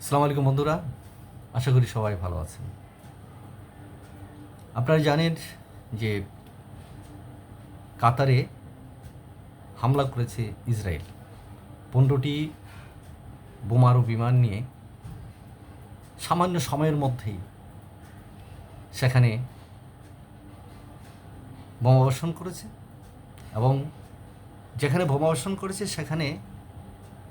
আসসালামু আলাইকুম বন্ধুরা, আশা করি সবাই ভালো আছেন। আপনারা জানেন যে কাতারে হামলা করেছে ইসরায়েল। পনেরোটি বোমারু বিমান নিয়ে সামান্য সময়ের মধ্যেই সেখানে বোমাবর্ষণ করেছে এবং যেখানে বোমাবর্ষণ করেছে সেখানে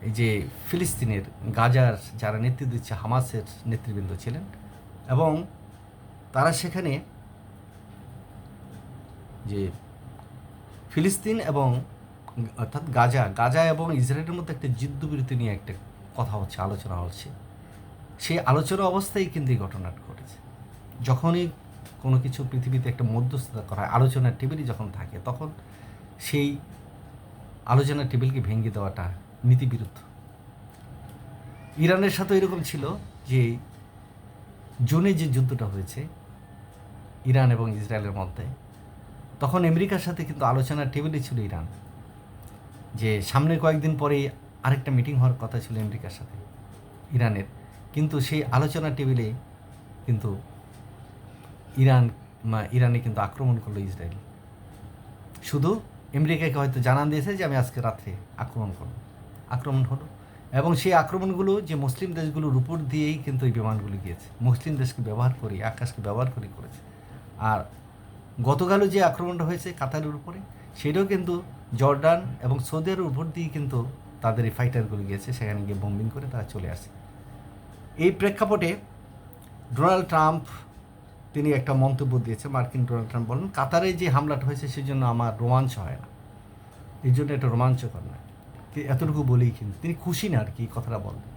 এই যে ফিলিস্তিনের গাজার যারা নেতৃত্ব দিচ্ছে হামাসের নেতৃবৃন্দ ছিলেন এবং তারা সেখানে যে ফিলিস্তিন এবং অর্থাৎ গাজা গাজা এবং ইসরায়েলের মধ্যে একটা যুদ্ধবিরতি নিয়ে একটা কথা হচ্ছে, আলোচনা হচ্ছে। সেই আলোচনা অবস্থায় কিন্তু এই ঘটনাটা ঘটেছে। যখনই কোনো কিছু পৃথিবীতে একটা মধ্যস্থতা করা হয়, আলোচনার টেবিলই যখন থাকে, তখন সেই আলোচনার টেবিলকে ভেঙে দেওয়াটা নীতিবিরুদ্ধ। ইরানের সাথে এরকম ছিল যে, জুনে যে যুদ্ধটা হয়েছে, ইরান এবং ইসরায়েলের মধ্যে, তখন আমেরিকার সাথে কিন্তু আলোচনার টেবিলে ছিল ইরান। যে, সামনে কয়েকদিন পরেই আরেকটা মিটিং হওয়ার কথা ছিল আমেরিকার সাথে, ইরানের। কিন্তু সেই আলোচনা টেবিলে কিন্তু ইরান ইরানে কিন্তু আক্রমণ করল ইসরায়েল। শুধু আমেরিকাকে হয়তো জানান দিয়েছে যে, আমি আজকে রাত্রে আক্রমণ করব। আক্রমণ হলো। এবং সেই আক্রমণগুলো যে মুসলিম দেশগুলোর উপর দিয়েই কিন্তু এই বিমানগুলি গিয়েছে। মুসলিম দেশকে ব্যবহার করে আকাশকে ব্যবহার করে করেছে। আর গতকালও যে আক্রমণটা হয়েছে কাতারের উপরে, সেটাও কিন্তু জর্ডান এবং সৌদি আরবের উপর দিয়ে কিন্তু তাদের এই ফাইটারগুলো গিয়েছে। সেখানে গিয়ে বোম্বিং করে তারা চলে আসে। এই প্রেক্ষাপটে ডোনাল্ড ট্রাম্প, তিনি একটা মন্তব্য দিয়েছে মার্কিন ডোনাল্ড ট্রাম্প বলেন, কাতারে যে হামলাটা হয়েছে, সেজন্য আমার রোমাঞ্চ হয় না। এই জন্য এটা রোমাঞ্চকর নয়। এতটুকু বলেই কিন্তু, তিনি খুশি না আর কি কথাটা বললেন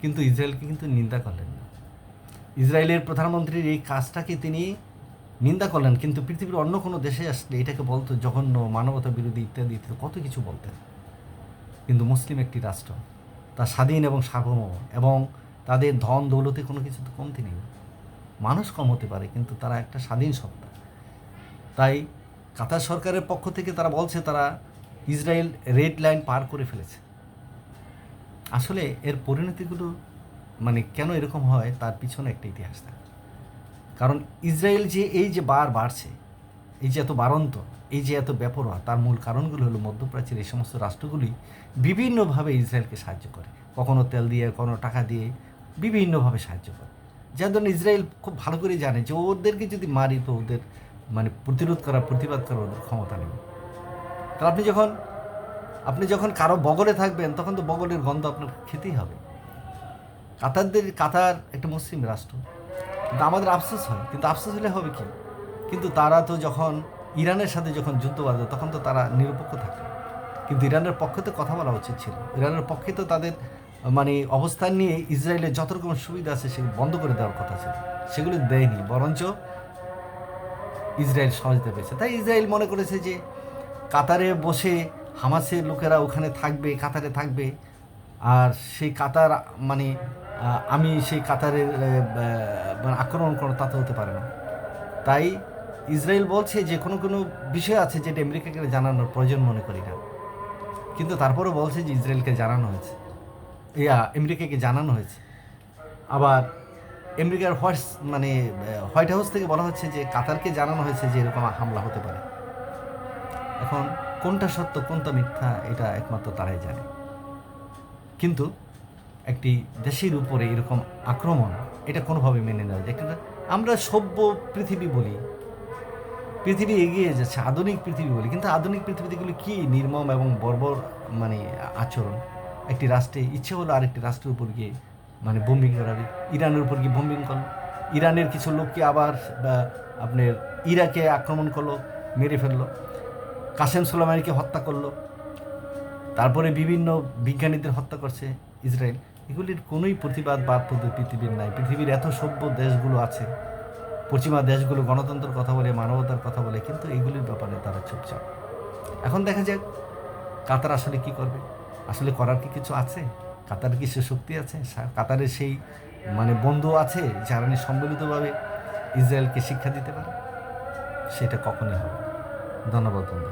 কিন্তু ইসরায়েলকে কিন্তু নিন্দা করলেন না। ইসরায়েলের প্রধানমন্ত্রীর এই কাজটাকে তিনি নিন্দা করলেন, কিন্তু পৃথিবীর অন্য কোনো দেশে আসলে এটাকে বলতো জঘন্য মানবতা বিরোধী ইত্যাদি ইত্যাদি, কত কিছু বলতেন। কিন্তু মুসলিম একটি রাষ্ট্র, তা স্বাধীন এবং সার্বভৌম, এবং তাদের ধন দৌলতে কোনো কিছু তো কমতি নেই। মানুষ কম হতে পারে, কিন্তু তারা একটা স্বাধীন সত্তা। তাই কাতার সরকারের পক্ষ থেকে তারা বলছে, তারা ইসরায়েল রেড লাইন পার করে ফেলেছে। আসলে এর পরিণতিগুলো মানে কেন এরকম হয়, তার পিছনে একটা ইতিহাস থাকে। কারণ ইসরায়েল যে এই যে বার বাড়ছে, এই যে এত বাড়ন্ত এই যে এত বেপরোয়া তার মূল কারণগুলো হলো মধ্যপ্রাচ্যের এই সমস্ত রাষ্ট্রগুলি বিভিন্নভাবে ইসরায়েলকে সাহায্য করে। কখনো তেল দিয়ে, কখনো টাকা দিয়ে বিভিন্নভাবে সাহায্য করে। যার জন্য ইসরায়েল খুব ভালো করে জানে যে ওদেরকে যদি মারি, তো ওদের মানে প্রতিরোধ করা প্রতিবাদ করার ওদের ক্ষমতা নেই। তাহলে আপনি যখন আপনি যখন কারও বগলে থাকবেন, তখন তো বগলের গন্ধ আপনার খেতেই হবে। কাতারদের, কাতার একটা মুসলিম রাষ্ট্র। কিন্তু আমাদের আফসোস হয়, কিন্তু আফসোস হলে হবে কি? কিন্তু তারা তো যখন ইরানের সাথে যখন যুদ্ধ বাঁধে, তখন তো তারা নিরপেক্ষ থাকে। কিন্তু ইরানের পক্ষে তো কথা বলা উচিত ছিল। ইরানের পক্ষে তো তাদের মানে অবস্থান নিয়ে ইসরায়েলের যত রকম সুবিধা আছে, সেগুলো বন্ধ করে দেওয়ার কথা ছিল। সেগুলো দেয়নি, বরঞ্চ ইসরায়েল সহজতে পেয়েছে। তাই ইসরায়েল মনে করেছে যে কাতারে বসে হামাসের লোকেরা ওখানে থাকবে, কাতারে থাকবে। আর সেই কাতার মানে আমি সেই কাতারের মানে আক্রমণ করো তা তো হতে পারে না। তাই ইসরায়েল বলছে যে, কোনো কোনো বিষয় আছে যেটা আমেরিকাকে জানানোর প্রয়োজন মনে করি না। কিন্তু তারপরেও বলছে যে, ইসরায়েলকে জানানো হয়েছে। ইয়া, আমেরিকাকে জানানো হয়েছে। আবার আমেরিকার হোয়াটস মানে হোয়াইট হাউস থেকে বলা হচ্ছে যে, কাতারকে জানানো হয়েছে যে, এরকম হামলা হতে পারে। এখন কোনটা সত্য, কোনটা মিথ্যা, এটা একমাত্র তারাই জানে। কিন্তু একটি দেশের উপরে এরকম আক্রমণ, এটা কোনোভাবে মেনে নেওয়া যায়। কিন্তু আমরা সভ্য পৃথিবী বলি, পৃথিবী এগিয়ে যাচ্ছে, আধুনিক পৃথিবী বলি, কিন্তু আধুনিক পৃথিবীগুলি কি নির্মম এবং বর্বর মানে আচরণ? একটি রাষ্ট্রে, ইচ্ছে হলো আরেকটি রাষ্ট্রের উপর গিয়ে মানে বোম্বিং করাবে ইরানের উপর গিয়ে বোম্বিং করল ইরানের কিছু লোককে আবার আপনার ইরাকে আক্রমণ করল, মেরে ফেলল। কাসেম সুলাইমানিকে হত্যা করল। তারপরে বিভিন্ন বিজ্ঞানীদের হত্যা করছে ইসরায়েল। এগুলির কোনোই প্রতিবাদ বা পৃথিবীর নাই। পৃথিবীর এত সভ্য দেশগুলো আছে। পশ্চিমা দেশগুলো গণতন্ত্রের কথা বলে, মানবতার কথা বলে, কিন্তু এগুলির ব্যাপারে তারা চুপচাপ। এখন দেখা যাক কাতার আসলে কি করবে। আসলে করার কি কিছু আছে? কাতার কি সে শক্তি আছে? কাতারের সেই মানে বন্ধু আছে নিয়ে সম্মিলিতভাবে ইসরায়েলকে শিক্ষা দিতে পারে? সেটা কখনই হবে। ধন্যবাদ বন্ধু।